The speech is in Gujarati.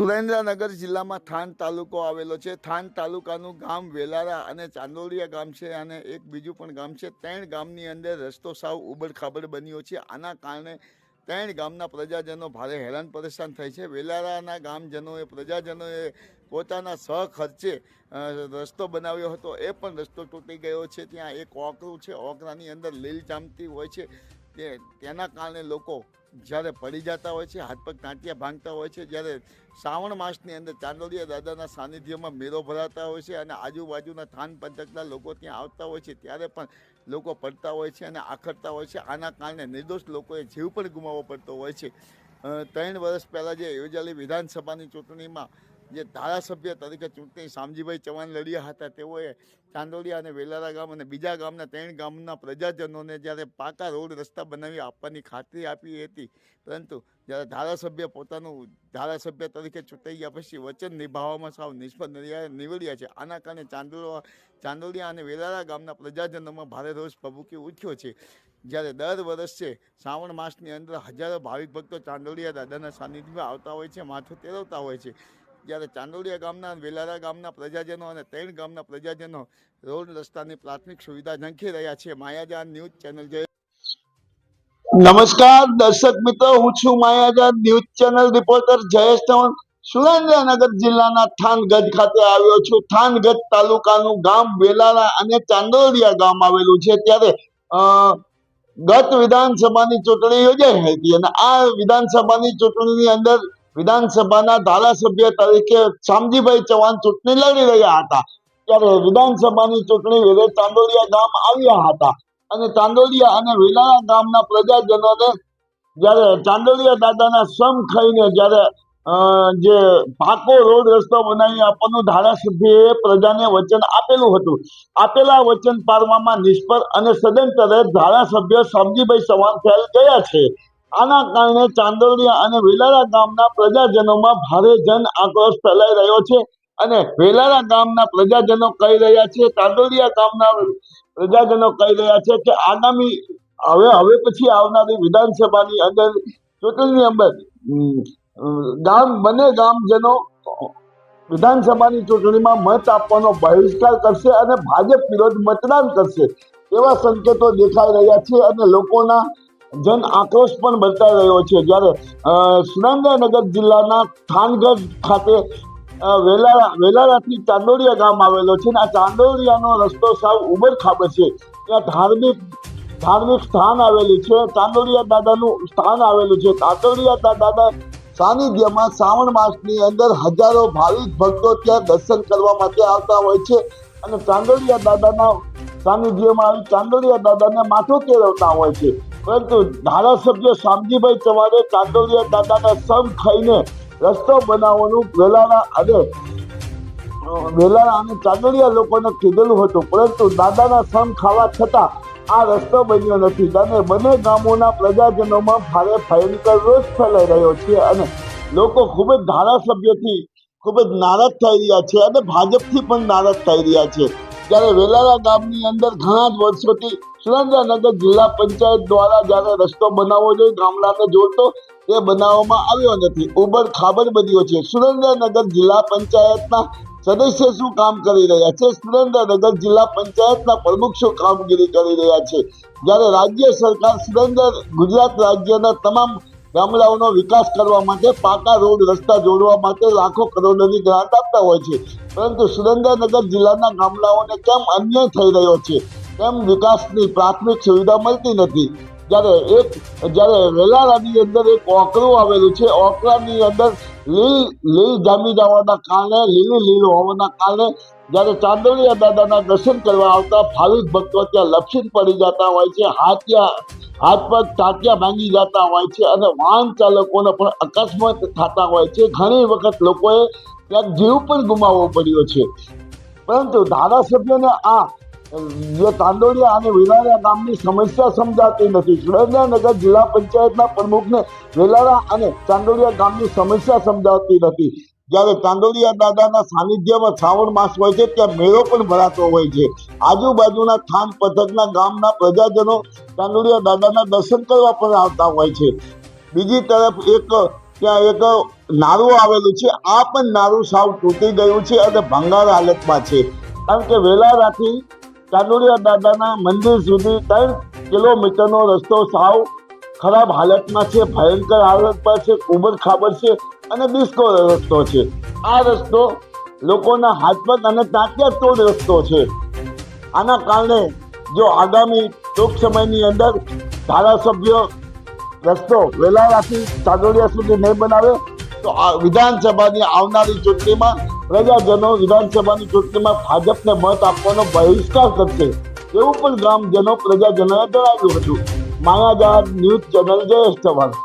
સુરેન્દ્રનગર જિલ્લામાં થાન તાલુકો આવેલો છે. થાન તાલુકાનું ગામ વેલારા અને ચાંદોડિયા ગામ છે અને એક બીજું પણ ગામ છે. ત્રણ ગામની અંદર રસ્તો સાવ ઉબડખાબડ બન્યો છે. આના કારણે ત્રણ ગામના પ્રજાજનો ભારે હેરાન પરેશાન થાય છે. વેલારાના ગામજનોએ પ્રજાજનોએ પોતાના સહખર્ચે રસ્તો બનાવ્યો હતો. એ પણ રસ્તો તૂટી ગયો છે. ત્યાં એક ઓકરું છે. ઓકરાની અંદર લીલ જામતી હોય છે. તે તેના કારણે લોકો જ્યારે પડી જતા હોય છે, હાથ પગ ટાંટિયા ભાંગતા હોય છે, જ્યારે શ્રાવણ માસની અંદર ચાંદોડિયા દાદાના સાનિધ્યમાં મેળો ભરાતા હોય છે અને આજુબાજુના થાન પંથકના લોકો ત્યાં આવતા હોય છે, ત્યારે પણ લોકો પડતા હોય છે અને આખરતા હોય છે. આના કારણે નિર્દોષ લોકોએ જીવ પણ ગુમાવવો પડતો હોય છે. ત્રણ વર્ષ પહેલાં જે યોજાયેલી વિધાનસભાની ચૂંટણીમાં જે ધારાસભ્ય તરીકે ચૂંટણી શામજીભાઈ ચૌહાણ લડ્યા હતા, તેઓએ ચાંદોડિયા અને વેલારા ગામ અને બીજા ગામના ત્રણ ગામના પ્રજાજનોને જ્યારે પાકા રોડ રસ્તા બનાવી આપવાની ખાતરી આપી હતી, પરંતુ જ્યારે ધારાસભ્ય પોતાનું ધારાસભ્ય તરીકે ચૂંટાઈ ગયા પછી વચન નિભાવવામાં સાવ નિષ્ફળ નીવડ્યા છે. આના કારણે ચાંદોડા ચાંદોડિયા અને વેલારા ગામના પ્રજાજનોમાં ભારે રોષ ભભૂકી ઉઠ્યો છે. જ્યારે દર વર્ષે શ્રાવણ માસની અંદર હજારો ભાવિક ભક્તો ચાંદોડિયા દાદાના સાનિધ્યમાં આવતા હોય છે, માથું તેરવતા હોય છે. જ્યારે ચાંદોડિયા ગામના, વેલારા ગામના પ્રજાજનો અને ત્રણ ગામના પ્રજાજનો રોડ રસ્તાની પ્રાથમિક સુવિધા ઝંખી રહ્યા છે. માયાજાન ન્યૂઝ ચેનલ, જય નમસ્કાર, દર્શક મિત્રો, હું છું માયાજાન news channel reporter Jayesh Chauhan Surendranagar જિલ્લાના થાનગઢ ખાતે આવ્યો છું. થાનગઢ તાલુકાનું ગામ વેલારા અને ચાંદોડિયા ગામ આવેલું છે. ત્યારે ગત વિધાનસભાની ચૂંટણી યોજાઈ હતી અને આ વિધાનસભાની ચૂંટણીની અંદર વિધાનસભાના ધારાસભ્ય તરીકે શામજીભાઈ ચૌહાણ ચૂંટણી લડી રહ્યા હતા. ત્યારે વિધાનસભાની ચૂંટણી વેળે ચાંદોલિયા ગામ આવ્યા હતા. અને ચાંદોડિયા અને વિલાળા ગામના પ્રજાજનોને જ્યારે ચાંદોલિયા દાદાના સમ ખાઈને જ્યારે જે પાકો રોડ રસ્તો બનાવી આપવાનું ધારાસભ્યએ પ્રજાને વચન આપેલું હતું. આપેલા વચન પાળવામાં નિષ્ફળ અને સદંતરે ધારાસભ્ય શામજીભાઈ સવાન ફેલ ગયા છે. આના કારણે ચાંદોડિયા અને વેલારા ગામના પ્રજાજનોમાં ભારે જન આક્રોશ ફેલાઈ રહ્યો છે અને વેલારા ગામના પ્રજાજનો કહી રહ્યા છે, ચાંદોડિયા ગામના પ્રજાજનો કહી રહ્યા છે કે આગામી, હવે હવે પછી આવનારી વિધાનસભાની અંદર, ચૂંટણીની અંદર ગામ, બંને ગામજનો વિધાનસભાની ચૂંટણીમાં મત આપવાનો બહિષ્કાર કરશે અને ભાજપ વિરોધ મતદાન કરશે એવા સંકેતો દેખાઈ રહ્યા છે અને લોકોના જન આક્રોશ પણ બતાવી રહ્યો છે. જ્યારે સુરેન્દ્રનગર જિલ્લાના થાનગઢ ખાતે વેલારા, વેલારાથી ચાંદોડિયા ગામ આવેલો છે અને આ ચાંદોડિયાનો રસ્તો સાવ ઉબડ ખાબડ છે. ત્યાં ધાર્મિક ધાર્મિક સ્થાન આવેલું છે. ચાંદોડિયા દાદાનું સ્થાન આવેલું છે. ચાંદોડિયા દાદા સાનિધ્યમાં શ્રાવણ માસની અંદર હજારો ભાવિક ભક્તો ત્યાં દર્શન કરવા માટે આવતા હોય છે અને ચાંદોડિયા દાદાના સાનિધ્યમાં આવી ચાંદોડિયા દાદાને માથું કેળવતા હોય છે. પરંતુ ધારાસભ્ય શામજીભાઈ ચૌહાણે ચાંદોડિયા દાદાના સમ ખાઈને રસ્તો બનાવવાનું વેલાના અને વેલાણા અને ચાંદોડિયા લોકોને કીધેલું હતું. પરંતુ દાદાના સમ ખાવા છતાં આ રસ્તો બન્યો નથી. અને બંને ગામોના પ્રજાજનોમાં ભારે ભયંકર રોષ ફેલાઈ રહ્યો છે અને લોકો ખૂબ જ ધારાસભ્યથી ખૂબ જ નારાજ થઈ રહ્યા છે અને ભાજપથી પણ નારાજ થઈ રહ્યા છે. ત્યારે વેલારા ગામની અંદર ઘણા જ વર્ષોથી સુરેન્દ્રનગર જિલ્લા પંચાયત દ્વારા જ્યારે રસ્તો બનાવવો જોઈએ, ગામડાને જોડતો, તે બનાવવામાં આવ્યો નથી. ઉબર ખાબર બન્યો છે. સુરેન્દ્રનગર જિલ્લા પંચાયતના સદસ્ય શું કામ કરી રહ્યા છે? સુરેન્દ્રનગર જિલ્લા પંચાયતના પ્રમુખ શું કામગીરી કરી રહ્યા છે? જ્યારે રાજ્ય સરકાર સુરેન્દ્ર ગુજરાત રાજ્યના તમામ ગામડાઓનો વિકાસ કરવા માટે પાકા રોડ, રસ્તા જોડવા માટે લાખો કરોડોની ગ્રાન્ટ આપતા હોય છે. પરંતુ સુરેન્દ્રનગર જિલ્લાના ગામડાઓને કેમ અન્યાય થઈ રહ્યો છે? કેમ વિકાસની પ્રાથમિક સુવિધા મળતી નથી? જ્યારે એક, જ્યારે વેલારાની અંદર એક ઓકરું આવેલું છે, ઓકરાની અંદર લીલ લીલ જામી જવાના કારણે, લીલી, લીલ હોવાના કારણે, જ્યારે ચાંદોલિયા દાદાના દર્શન કરવા આવતા ભાવિક ભક્તો ત્યાં લપસીને પડી જતા હોય છે, હાથિયા હાથ પગ ટાંટિયા ભાંગી જતા હોય છે અને વાહન ચાલકોને પણ અકસ્માત થતા હોય છે. ઘણી વખત લોકોએ ત્યાં જીવ પણ ગુમાવવો પડ્યો છે. પરંતુ ધારાસભ્યને આ, જે તાંડોળિયા અને વેલારા ગામની સમસ્યા સમજાતી નથી. સુરેન્દ્રનગર જિલ્લા પંચાયતના પ્રમુખને વેલારા અને ચાંદોડિયા ગામની સમસ્યા સમજાવતી નથી. જ્યારે ચાંદોડિયા દાદાના સાનિધ્યમાં શ્રાવણ માસ હોય છે, ત્યાં મેળો પણ ભરાતો હોય છે. આજુબાજુના થાન પથકના ગામના પ્રજાજનો ચાંદોડિયા દાદાના દર્શન કરવા પણ આવતા હોય છે. બીજી તરફ એક, ત્યાં એક નારું આવેલું છે, આ પણ નારું સાવ તૂટી ગયું છે અને ભંગાર હાલતમાં છે. કારણ કે વેલારાથી ચાંદોડિયા દાદાના મંદિર સુધી ત્રણ કિલોમીટરનો રસ્તો સાવ ખરાબ હાલતમાં છે, ભયંકર હાલતમાં છે ઉબડ ખાબડ છે અને ડિસ્કો રસ્તો છે. આ રસ્તો લોકોના હાથપગ અને તાંત્યા તોડ રસ્તો છે. આના કારણે જો આગામી ટૂંક સમયની અંદર ધારાસભ્ય રસ્તો વેલારાથી ચાંદોડિયા સુધી નહીં બનાવે, તો આ વિધાનસભાની આવનારી ચૂંટણીમાં પ્રજાજનો વિધાનસભાની ચૂંટણીમાં ભાજપને મત આપવાનો બહિષ્કાર કરશે. એવું પણ ગ્રામજનો પ્રજાજનોએ જણાવ્યું હતું. માયાજાર ન્યૂઝ ચેનલ જયેશ ચૌહાણ.